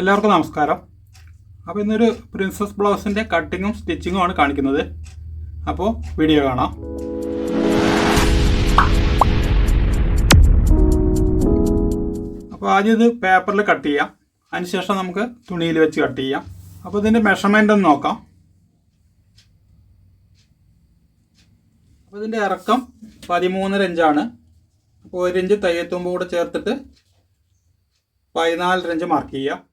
എല്ലാവർക്കും നമസ്കാരം. അപ്പോൾ ഇന്നൊരു പ്രിൻസസ് ബ്ലൗസിന്റെ കട്ടിങ്ങും സ്റ്റിച്ചിങ്ങും ആണ് കാണിക്കുന്നത്. അപ്പോൾ വീഡിയോ കാണാം. അപ്പോൾ ആദ്യം ഇത് പേപ്പറിൽ കട്ട് ചെയ്യാം. അതിനുശേഷം നമുക്ക് തുണിയിൽ വെച്ച് കട്ട് ചെയ്യാം. അപ്പോൾ ഇതിന്റെ മെഷർമെന്റ് ഒന്ന് നോക്കാം. അപ്പോൾ ഇതിന്റെ ഇറക്കം പതിമൂന്നര ഇഞ്ചാണ് അപ്പോൾ ഒരു ഇഞ്ച് തയ്യത്തുമ്പ് കൂടെ ചേർത്തിട്ട് പതിനാലര ഇഞ്ച് മാർക്ക് ചെയ്യുക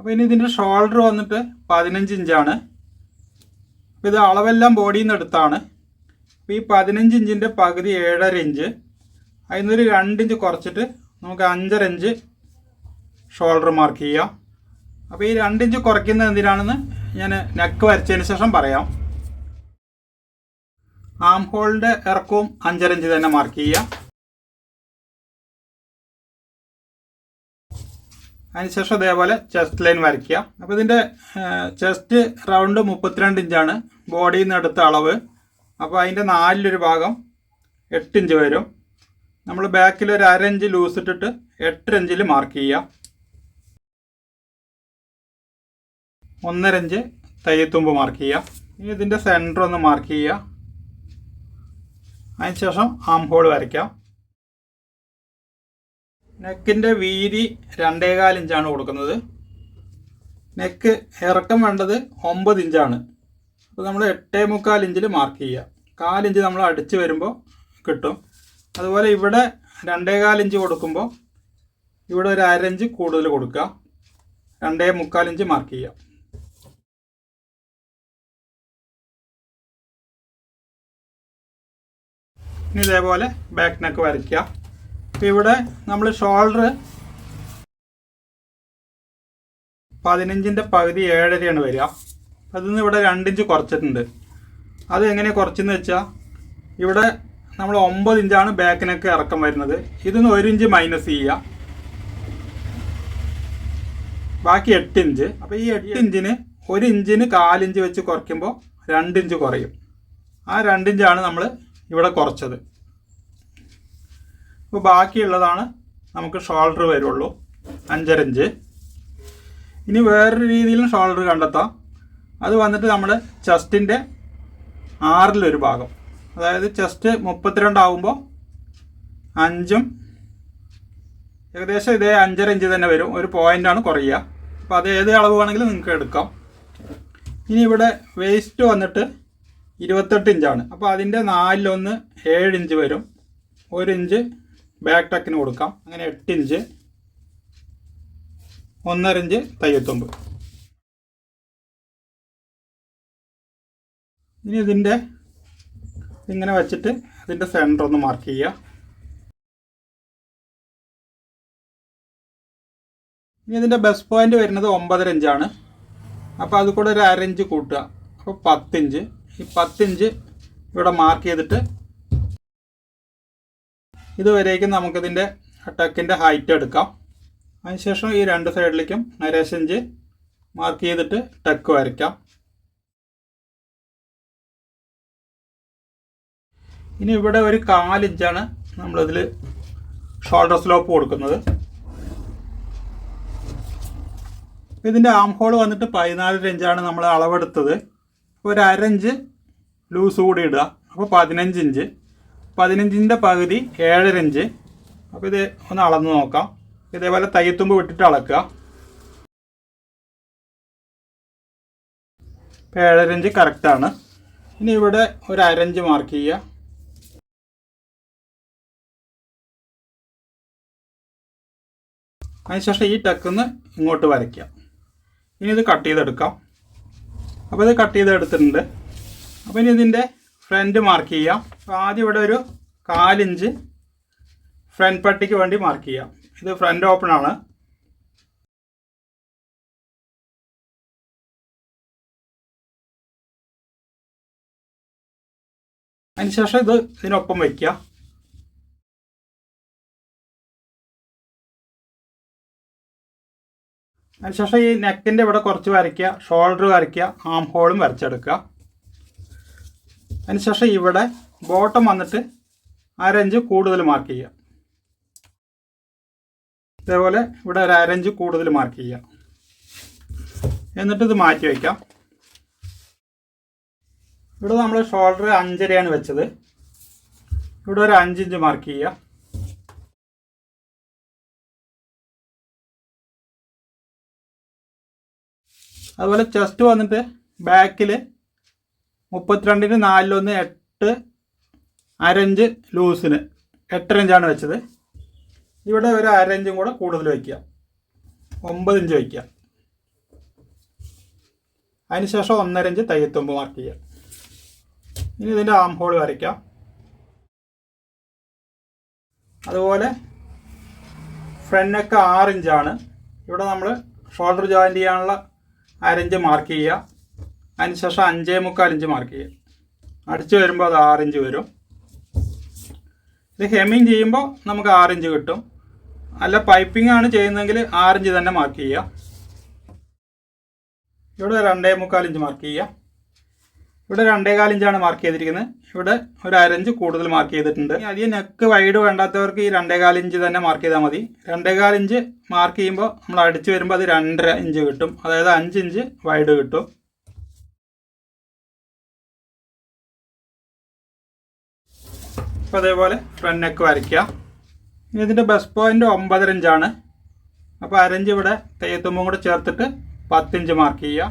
അപ്പോൾ ഇനി ഇതിന്റെ ഷോൾഡർ വന്നിട്ട് പതിനഞ്ച് ഇഞ്ചാണ്. അപ്പോൾ ഇത് അളവെല്ലാം ബോഡിയിൽ നിന്ന് എടുത്താണ്. അപ്പോൾ ഈ പതിനഞ്ച് ഇഞ്ചിന്റെ പകുതി ഏഴര ഇഞ്ച്. അതിനൊരു രണ്ട് ഇഞ്ച് കുറച്ചിട്ട് നമുക്ക് അഞ്ചര ഇഞ്ച് ഷോൾഡർ മാർക്ക് ചെയ്യാം. അപ്പോൾ ഈ രണ്ട് ഇഞ്ച് കുറയ്ക്കുന്നത് എന്തിനാണെന്ന് ഞാൻ നെക്ക് വരച്ചതിന് ശേഷം പറയാം. ആം ഹോളിന്റെ ഇറക്കവും അഞ്ചര ഇഞ്ച് തന്നെ മാർക്ക് ചെയ്യാം. അതിനുശേഷം അതേപോലെ ചെസ്റ്റ് ലൈൻ വരയ്ക്കുക. അപ്പോൾ ഇതിന്റെ ചെസ്റ്റ് റൗണ്ട് മുപ്പത്തിരണ്ട് ഇഞ്ചാണ്. ബോഡിയിൽ നിന്ന് എടുത്ത അളവ്. അപ്പോൾ അതിന്റെ നാലിലൊരു ഭാഗം എട്ട് ഇഞ്ച് വരും. നമ്മൾ ബാക്കിൽ ഒരു അര ഇഞ്ച് ലൂസ് ഇട്ടിട്ട് എട്ടര ഇഞ്ചിൽ മാർക്ക് ചെയ്യുക. ഒന്നര ഇഞ്ച് തയ്യത്തുമ്പ് മാർക്ക് ചെയ്യുക. ഇനി ഇതിന്റെ സെന്റർ ഒന്ന് മാർക്ക് ചെയ്യുക. അതിനുശേഷം ആം ഹോൾ വരയ്ക്കാം. നെക്കിന്റെ വീതി രണ്ടേകാൽ ഇഞ്ചാണ് കൊടുക്കുന്നത്. നെക്ക് ഇറക്കം വേണ്ടത് ഒമ്പത് ഇഞ്ചാണ്. അപ്പോൾ നമ്മൾ എട്ടേ മുക്കാൽ ഇഞ്ചിൽ മാർക്ക് ചെയ്യുക. കാലിഞ്ച് നമ്മൾ അടിച്ച് വരുമ്പോൾ കിട്ടും. അതുപോലെ ഇവിടെ രണ്ടേകാൽ ഇഞ്ച് കൊടുക്കുമ്പോൾ ഇവിടെ ഒരു അരഞ്ച് കൂടുതൽ കൊടുക്കുക. രണ്ടേ മുക്കാൽ ഇഞ്ച് മാർക്ക് ചെയ്യുക. ഇനി ഇതേപോലെ ബാക്ക് നെക്ക് വരയ്ക്കുക. ഇവിടെ നമ്മൾ ഷോൾഡർ പതിനഞ്ചിന്റെ പകുതി ഏഴരയാണ് വരിക. അതിൽ നിന്ന് ഇവിടെ രണ്ടിഞ്ച് കുറച്ചിട്ടുണ്ട്. അത് എങ്ങനെ കുറച്ചെന്ന് വെച്ചാൽ ഇവിടെ നമ്മൾ ഒമ്പത് ഇഞ്ചാണ് ബാക്കിനൊക്കെ ഇറക്കം വരുന്നത്. ഇതിന്ന് ഒരു ഇഞ്ച് മൈനസ് ചെയ്യുക. ബാക്കി എട്ട് ഇഞ്ച്. അപ്പോൾ ഈ എട്ട് ഇഞ്ചിന് ഒരു ഇഞ്ചിന് കാലിഞ്ച് വെച്ച് കുറയ്ക്കുമ്പോൾ രണ്ടിഞ്ച് കുറയും. ആ രണ്ടിഞ്ചാണ് നമ്മൾ ഇവിടെ കുറച്ചത്. അപ്പോൾ ബാക്കിയുള്ളതാണ് നമുക്ക് ഷോൾഡർ വരുള്ളൂ. അഞ്ചര ഇഞ്ച് ഇനി വേറൊരു രീതിയിലും ഷോൾഡർ കണ്ടെത്താം. അത് വന്നിട്ട് നമ്മുടെ ചെസ്റ്റിന്റെ ആറിലൊരു ഭാഗം. അതായത് ചെസ്റ്റ് മുപ്പത്തിരണ്ടാവുമ്പോൾ അഞ്ചും ഏകദേശം ഇതേ അഞ്ചര ഇഞ്ച് തന്നെ വരും. ഒരു പോയിന്റാണ് കുറയുക. അപ്പോൾ അത് ഏത് അളവ് വേണമെങ്കിലും നിങ്ങൾക്ക് എടുക്കാം. ഇനി ഇവിടെ വേസ്റ്റ് വന്നിട്ട് ഇരുപത്തെട്ട് ഇഞ്ചാണ് അപ്പോൾ അതിന്റെ നാലിലൊന്ന് ഏഴ് ഇഞ്ച് വരും. ഒരു ഇഞ്ച് ബാക്ക് ടക്കിന് കൊടുക്കാം. അങ്ങനെ എട്ട് ഇഞ്ച്. ഒന്നര ഇഞ്ച് തയ്യത്തൊമ്പ് ഇനി ഇതിന്റെ ഇങ്ങനെ വെച്ചിട്ട് അതിന്റെ സെന്റർ ഒന്ന് മാർക്ക് ചെയ്യുക. ഇനി ഇതിന്റെ ബെസ്റ്റ് പോയിന്റ് വരുന്നത് ഒമ്പതര ഇഞ്ചാണ്. അപ്പോൾ അത് കൂടെ ഒരു അര ഇഞ്ച് കൂട്ടുക. അപ്പോൾ പത്തിഞ്ച് ഈ പത്തിഞ്ച് ഇവിടെ മാർക്ക് ചെയ്തിട്ട് ഇതുവരേക്കും നമുക്കിതിന്റെ ടക്കിന്റെ ഹൈറ്റ് എടുക്കാം. അതിനുശേഷം ഈ രണ്ട് സൈഡിലേക്കും നരേശ് ഇഞ്ച് മാർക്ക് ചെയ്തിട്ട് ടക്ക് വരയ്ക്കാം. ഇനി ഇവിടെ ഒരു കാലിഞ്ചാണ് നമ്മളിതിൽ ഷോൾഡർ സ്ലോപ്പ് കൊടുക്കുന്നത്. ഇതിന്റെ ആം ഹോൾ വന്നിട്ട് പതിനാലര ഇഞ്ചാണ് നമ്മൾ അളവെടുത്തത്. ഒരു അരഞ്ച് ലൂസ് കൂടി ഇടുക. അപ്പോൾ പതിനഞ്ച് ഇഞ്ച്. പതിനഞ്ചിന്റെ പകുതി ഏഴര ഇഞ്ച്. അപ്പോൾ ഇത് ഒന്ന് അളന്ന് നോക്കാം. ഇതേപോലെ തയ്യത്തുമ്പ് വിട്ടിട്ട് അളക്കുക. ഇപ്പോൾ ഏഴര ഇഞ്ച് കറക്റ്റാണ് ഇനി ഇവിടെ ഒരു അരഞ്ച് മാർക്ക് ചെയ്യുക. അതിനുശേഷം ഈ ടക്കുന്ന് ഇങ്ങോട്ട് വരയ്ക്കുക. ഇനി ഇത് കട്ട് ചെയ്തെടുക്കാം. അപ്പോൾ ഇത് കട്ട് ചെയ്തെടുത്തിട്ടുണ്ട്. അപ്പോൾ ഇനി ഇതിന്റെ ഫ്രണ്ട് മാർക്ക് ചെയ്യാം ആദ്യം ഇവിടെ ഒരു കാലിഞ്ച് ഫ്രണ്ട് പട്ടിക്ക് വേണ്ടി മാർക്ക് ചെയ്യാം. ഇത് ഫ്രണ്ട് ഓപ്പൺ ആണ്. അതിനുശേഷം ഇത് ഇതിനൊപ്പം വയ്ക്കുക അതിനുശേഷം ഈ നെക്കിന്റെ ഇവിടെ കുറച്ച് വരയ്ക്കുക. ഷോൾഡർ വരയ്ക്കുക. ആം ഹോളും വരച്ചെടുക്കുക. അതിനുശേഷം ഇവിടെ ബോട്ടം വന്നിട്ട് അരഞ്ച് കൂടുതൽ മാർക്ക് ചെയ്യുക. ഇതേപോലെ ഇവിടെ ഒരു അരഞ്ച് കൂടുതൽ മാർക്ക് ചെയ്യാം എന്നിട്ട് ഇത് മാറ്റി വയ്ക്കാം. ഇവിടെ നമ്മൾ ഷോൾഡർ അഞ്ചരയാണ് വെച്ചത്. ഇവിടെ ഒരു അഞ്ചിഞ്ച് മാർക്ക് ചെയ്യുക. അതുപോലെ ചെസ്റ്റ് വന്നിട്ട് ബാക്കിൽ മുപ്പത്തിരണ്ടിന് നാലിലൊന്ന് എട്ട് അരഞ്ച് ലൂസിന് എട്ടര ഇഞ്ചാണ് വെച്ചത്. ഇവിടെ ഒരു അരഞ്ചും കൂടെ കൂടുതൽ വയ്ക്കുക. ഒമ്പത് ഇഞ്ച് വയ്ക്കുക. അതിനുശേഷം ഒന്നര ഇഞ്ച് തയ്യത്തുമ്പ് മാർക്ക് ചെയ്യുക. ഇനി ഇതിന്റെ ആം ഹോൾ വരയ്ക്കാം. അതുപോലെ ഫ്രണ്ട് നെക്ക് ആറ് ഇഞ്ചാണ് ഇവിടെ നമ്മൾ ഷോൾഡർ ജോയിന്റ് ചെയ്യാനുള്ള അരഞ്ച് മാർക്ക് ചെയ്യുക. അതിനുശേഷം അഞ്ചേ മുക്കാൽ ഇഞ്ച് മാർക്ക് ചെയ്യുക. അടിച്ചു വരുമ്പോൾ അത് ആറിഞ്ച് വരും. ഇത് ഹെമ്മിങ് ചെയ്യുമ്പോൾ നമുക്ക് ആറിഞ്ച് കിട്ടും. അല്ല പൈപ്പിംഗ് ആണ് ചെയ്യുന്നതെങ്കിൽ ആറിഞ്ച് തന്നെ മാർക്ക് ചെയ്യുക. ഇവിടെ രണ്ടേ മുക്കാൽ ഇഞ്ച് മാർക്ക് ചെയ്യുക. ഇവിടെ രണ്ടേ കാൽ ഇഞ്ചാണ് മാർക്ക് ചെയ്തിരിക്കുന്നത്. ഇവിടെ ഒരു അരഞ്ച് കൂടുതൽ മാർക്ക് ചെയ്തിട്ടുണ്ട്. അധികം നെക്ക് വൈഡ് വേണ്ടാത്തവർക്ക് ഈ രണ്ടേ കാൽ ഇഞ്ച് തന്നെ മാർക്ക് ചെയ്താൽ മതി. രണ്ടേ കാൽ ഇഞ്ച് മാർക്ക് ചെയ്യുമ്പോൾ നമ്മൾ അടിച്ച് വരുമ്പോൾ അത് രണ്ടര ഇഞ്ച് കിട്ടും. അതായത് അഞ്ച് ഇഞ്ച് വൈഡ് കിട്ടും. അപ്പോൾ അതേപോലെ ഫ്രണ്ട് നെക്ക് വരയ്ക്കുക. ഇനി ഇതിന്റെ ബസ് പോയിന്റ് ഒമ്പതര ഇഞ്ചാണ് അപ്പോൾ അരഞ്ച് ഇവിടെ തെയ്യത്തുമ്പും കൂടെ ചേർത്തിട്ട് പത്തിഞ്ച് മാർക്ക് ചെയ്യുക.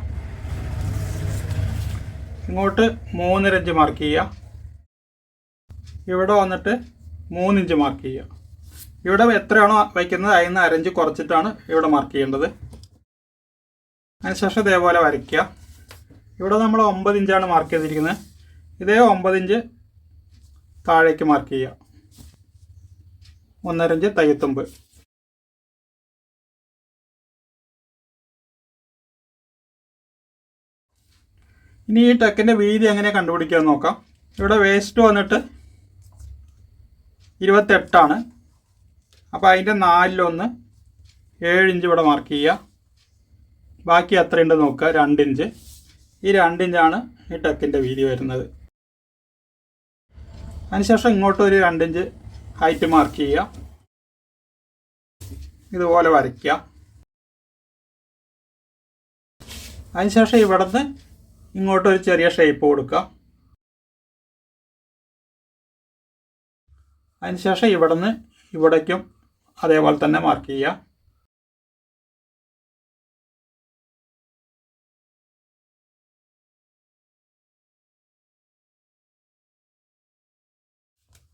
ഇങ്ങോട്ട് മൂന്നര ഇഞ്ച് മാർക്ക് ചെയ്യുക. ഇവിടെ വന്നിട്ട് മൂന്നിഞ്ച് മാർക്ക് ചെയ്യുക. ഇവിടെ എത്രയാണോ വയ്ക്കുന്നത് അതിൽ നിന്ന് അരഞ്ച് കുറച്ചിട്ടാണ് ഇവിടെ മാർക്ക് ചെയ്യേണ്ടത്. അതിനുശേഷം ഇതേപോലെ വരയ്ക്കുക. ഇവിടെ നമ്മൾ ഒമ്പത് ഇഞ്ചാണ് മാർക്ക് ചെയ്തിരിക്കുന്നത്. ഇതേ ഒമ്പത് ഇഞ്ച് താഴേക്ക് മാർക്ക് ചെയ്യുക. ഒന്നരഞ്ച് തയ്യത്തുമ്പ്. ഇനി ഈ ടെക്കിന്റെ വീതി എങ്ങനെ കണ്ടുപിടിക്കുക നോക്കാം. ഇവിടെ വേസ്റ്റ് വന്നിട്ട് ഇരുപത്തെട്ടാണ്. അപ്പോൾ അതിന്റെ നാലിലൊന്ന് ഏഴ് ഇഞ്ച് ഇവിടെ മാർക്ക് ചെയ്യുക. ബാക്കി എത്രയുണ്ട് നോക്കുക രണ്ടിഞ്ച് ഈ രണ്ടിഞ്ചാണ് ഈ ടെക്കിന്റെ വീതി വരുന്നത്. അതിനുശേഷം ഇങ്ങോട്ട് ഒരു രണ്ടിഞ്ച് ഹൈറ്റ് മാർക്ക് ചെയ്യുക. ഇതുപോലെ വരയ്ക്കുക. അതിനുശേഷം ഇവിടുന്ന് ഇങ്ങോട്ട് ഒരു ചെറിയ ഷേപ്പ് കൊടുക്കുക. അതിനുശേഷം ഇവിടുന്ന് ഇവിടേക്കും അതേപോലെ തന്നെ മാർക്ക് ചെയ്യുക.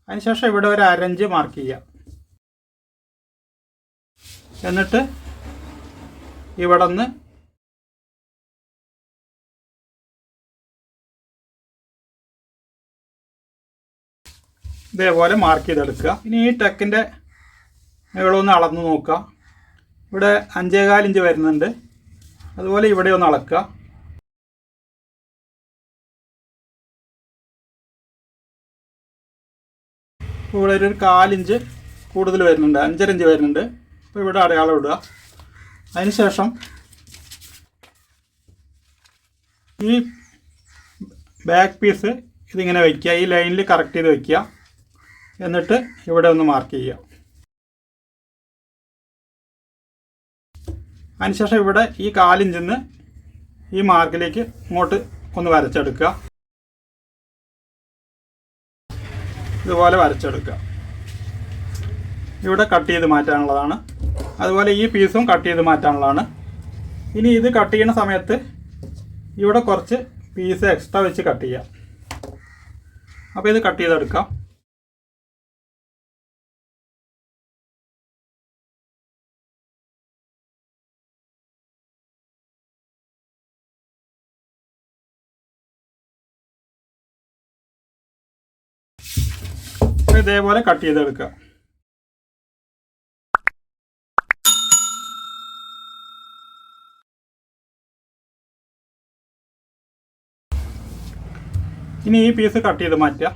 അതിനുശേഷം ഇവിടെ ഒരു അരഞ്ച് മാർക്ക് ചെയ്യാം. എന്നിട്ട് ഇവിടെ നിന്ന് ഇതേപോലെ മാർക്ക് ചെയ്തെടുക്കുക. ഇനി ഈ ടെക്കിന്റെ നീളമൊന്ന് അളന്ന് നോക്കുക. ഇവിടെ അഞ്ചേകാലിഞ്ച് വരുന്നുണ്ട്. അതുപോലെ ഇവിടെ ഒന്ന് അളക്കുക. ഇവിടെ ഒരു കാലിഞ്ച് കൂടുതൽ വരുന്നുണ്ട് അഞ്ചര ഇഞ്ച് വരുന്നുണ്ട്. അപ്പോൾ ഇവിടെ അടയാളം ഇടുക. അതിനുശേഷം ഈ ബാക്ക് പീസ് ഇതിങ്ങനെ വയ്ക്കുക ഈ ലൈനിൽ കറക്റ്റ് ചെയ്ത് വയ്ക്കുക എന്നിട്ട് ഇവിടെ ഒന്ന് മാർക്ക് ചെയ്യുക. അതിനുശേഷം ഇവിടെ ഈ കാലിഞ്ചിന്ന് ഈ മാർക്കിലേക്ക് ഇങ്ങോട്ട് ഒന്ന് വരച്ചെടുക്കുക. ഇതുപോലെ വരച്ചെടുക്കുക. ഇവിടെ കട്ട് ചെയ്ത് മാറ്റാനുള്ളതാണ്. അതുപോലെ ഈ പീസും കട്ട് ചെയ്ത് മാറ്റാനുള്ളതാണ്. ഇനി ഇത് കട്ട് ചെയ്യുന്ന സമയത്ത് ഇവിടെ കുറച്ച് പീസ് എക്സ്ട്രാ വെച്ച് കട്ട് ചെയ്യാം. അപ്പോൾ ഇത് കട്ട് ചെയ്തെടുക്കാം. ഇതേപോലെ കട്ട് ചെയ്തെടുക്കുക ഇനി ഈ പീസ് കട്ട് ചെയ്ത് മാറ്റുക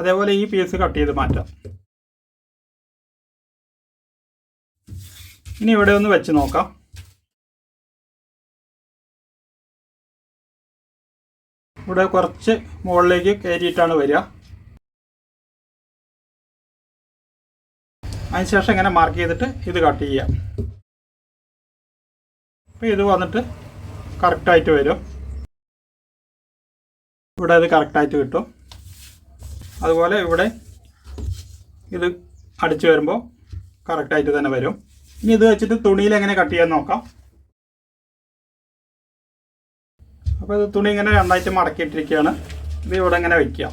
അതേപോലെ ഈ പീസ് കട്ട് ചെയ്ത് മാറ്റാം. ഇനി ഇവിടെ ഒന്ന് വെച്ച് നോക്കാം. ഇവിടെ കുറച്ച് മുകളിലേക്ക് കയറ്റിയിട്ടാണ് വരിക. അതിനുശേഷം ഇങ്ങനെ മാർക്ക് ചെയ്തിട്ട് ഇത് കട്ട് ചെയ്യാം അപ്പോൾ ഇത് വന്നിട്ട് കറക്റ്റായിട്ട് വരും. ഇവിടെ ഇത് കറക്റ്റായിട്ട് കിട്ടും. അതുപോലെ ഇവിടെ ഇത് അടിച്ചു വരുമ്പോൾ കറക്റ്റായിട്ട് തന്നെ വരും. ഇനി ഇത് വെച്ചിട്ട് തുണിയിൽ എങ്ങനെ കട്ട് ചെയ്യാൻ നോക്കാം. അപ്പോൾ ഇത് തുണി ഇങ്ങനെ രണ്ടായിട്ട് മടക്കിയിട്ടിരിക്കുകയാണ്. ഇത് ഇവിടെ ഇങ്ങനെ വയ്ക്കുക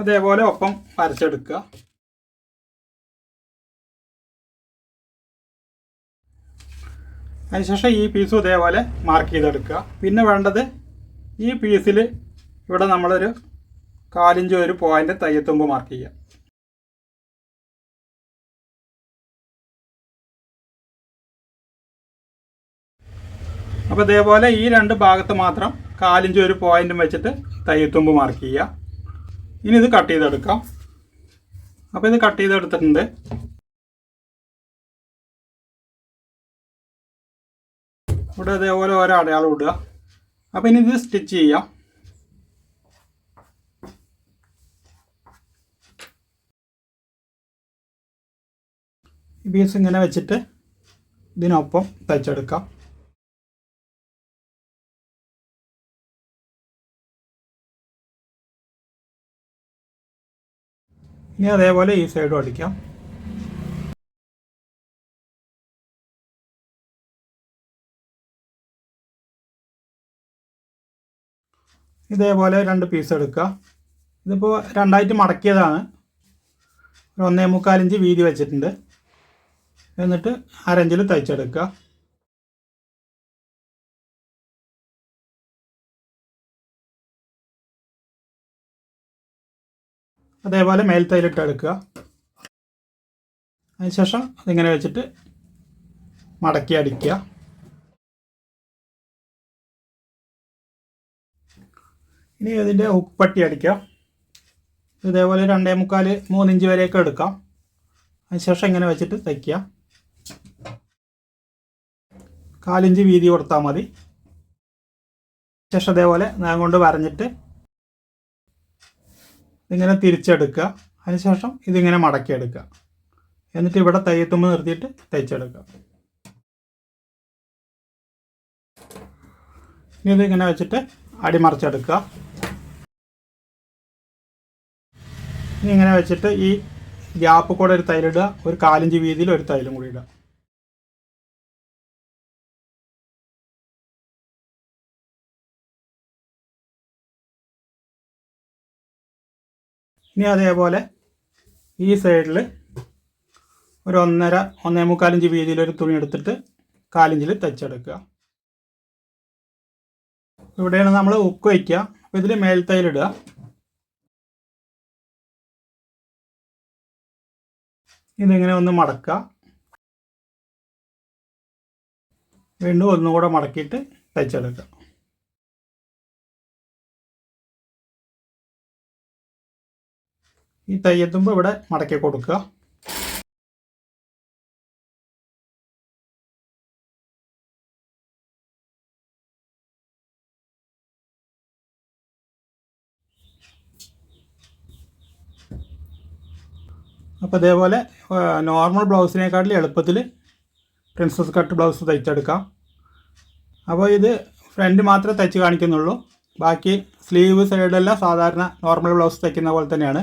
അതേപോലെ ഒപ്പം വരച്ചെടുക്കുക. അതിനുശേഷം ഈ പീസും ഇതേപോലെ മാർക്ക് ചെയ്തെടുക്കുക. പിന്നെ വേണ്ടത് ഈ പീസിൽ ഇവിടെ നമ്മളൊരു കാലിഞ്ച് ഒരു പോയിന്റ് തയ്യത്തുമ്പ് മാർക്ക് ചെയ്യാം അപ്പോൾ ഇതേപോലെ ഈ രണ്ട് ഭാഗത്ത് മാത്രം കാലിഞ്ച് ഒരു പോയിന്റും വെച്ചിട്ട് തയ്യത്തുമ്പ് മാർക്ക് ചെയ്യുക. ഇനി ഇത് കട്ട് ചെയ്തെടുക്കാം. അപ്പോൾ ഇത് കട്ട് ചെയ്തെടുത്തിട്ടുണ്ട്. ഇവിടെ ഇതേപോലെ ഓരോ അടയാളം ഇടുക. അപ്പോൾ ഇനി ഇത് സ്റ്റിച്ച് ചെയ്യാം. ഈ പീസ് ഇങ്ങനെ വെച്ചിട്ട് ഇതിനൊപ്പം തയ്ച്ചെടുക്കാം. ഇനി അതേപോലെ ഈ സൈഡും അടിക്കാം. ഇതേപോലെ രണ്ട് പീസ് എടുക്കുക. ഇതിപ്പോൾ രണ്ടായിട്ട് മടക്കിയതാണ്. ഒരു ഒന്നേ മുക്കാലിഞ്ച് വീതി വെച്ചിട്ടുണ്ട്. എന്നിട്ട് അരഞ്ചിൽ തയ്ച്ചെടുക്കുക. അതേപോലെ മേൽത്തൈലിട്ട് എടുക്കുക. അതിനുശേഷം അതിങ്ങനെ വെച്ചിട്ട് മടക്കി അടിക്കുക. ഇനി ഇതിന്റെ ഉപ്പട്ടി അടിക്കുക ഇതേപോലെ രണ്ടേ മുക്കാൽ മൂന്നിഞ്ച് വരെയൊക്കെ എടുക്കാം. അതിനുശേഷം ഇങ്ങനെ വെച്ചിട്ട് തയ്ക്കുക. കാലിഞ്ച് വീതി കൊടുത്താൽ മതി. ശേഷം അതേപോലെ ഞാൻ കൊണ്ട് വരഞ്ഞിട്ട് ഇതിങ്ങനെ തിരിച്ചെടുക്കുക. അതിനുശേഷം ഇതിങ്ങനെ മടക്കിയെടുക്കുക. എന്നിട്ട് ഇവിടെ തയ്യത്തുമ്പ് നിർത്തിയിട്ട് തയ്ച്ചെടുക്കുക. ഇനി ഇതിങ്ങനെ വെച്ചിട്ട് അടിമറിച്ചെടുക്കുക ഇനി ഇങ്ങനെ വെച്ചിട്ട് ഈ ഗ്യാപ്പ് കൂടെ ഒരു തൈലിടുക. ഒരു കാലിഞ്ച് വീതിയിൽ ഒരു തൈലും കൂടി ഇടുക. ഇനി അതേപോലെ ഈ സൈഡിൽ ഒരു ഒന്നര ഒന്നേ വീതിയിൽ ഒരു തുണി എടുത്തിട്ട് കാലിഞ്ചിൽ തയ്ച്ചെടുക്കുക. ഇവിടെയാണ് നമ്മൾ ഉക്ക് വയ്ക്കുക. അപ്പോൾ ഇതിൽ മേൽത്തൈലിടുക ഇതിങ്ങനെ ഒന്ന് മടക്കുക. വീണ്ടും ഒന്നുകൂടെ മടക്കിയിട്ട് തയ്ച്ചെടുക്കുക. ഈ തയ്യെത്തുമ്പോൾ ഇവിടെ മടക്കി കൊടുക്കുക. അപ്പോൾ ഇതേപോലെ നോർമൽ ബ്ലൗസിനേക്കാട്ടിൽ എളുപ്പത്തിൽ പ്രിൻസസ് കട്ട് ബ്ലൗസ് തയ്ച്ചെടുക്കാം. അപ്പോൾ ഇത് ഫ്രണ്ട് മാത്രമേ തയ്ച്ച് കാണിക്കുന്നുള്ളൂ. ബാക്കി സ്ലീവ് സൈഡെല്ലാം സാധാരണ നോർമൽ ബ്ലൗസ് തയ്ക്കുന്ന പോലെ തന്നെയാണ്.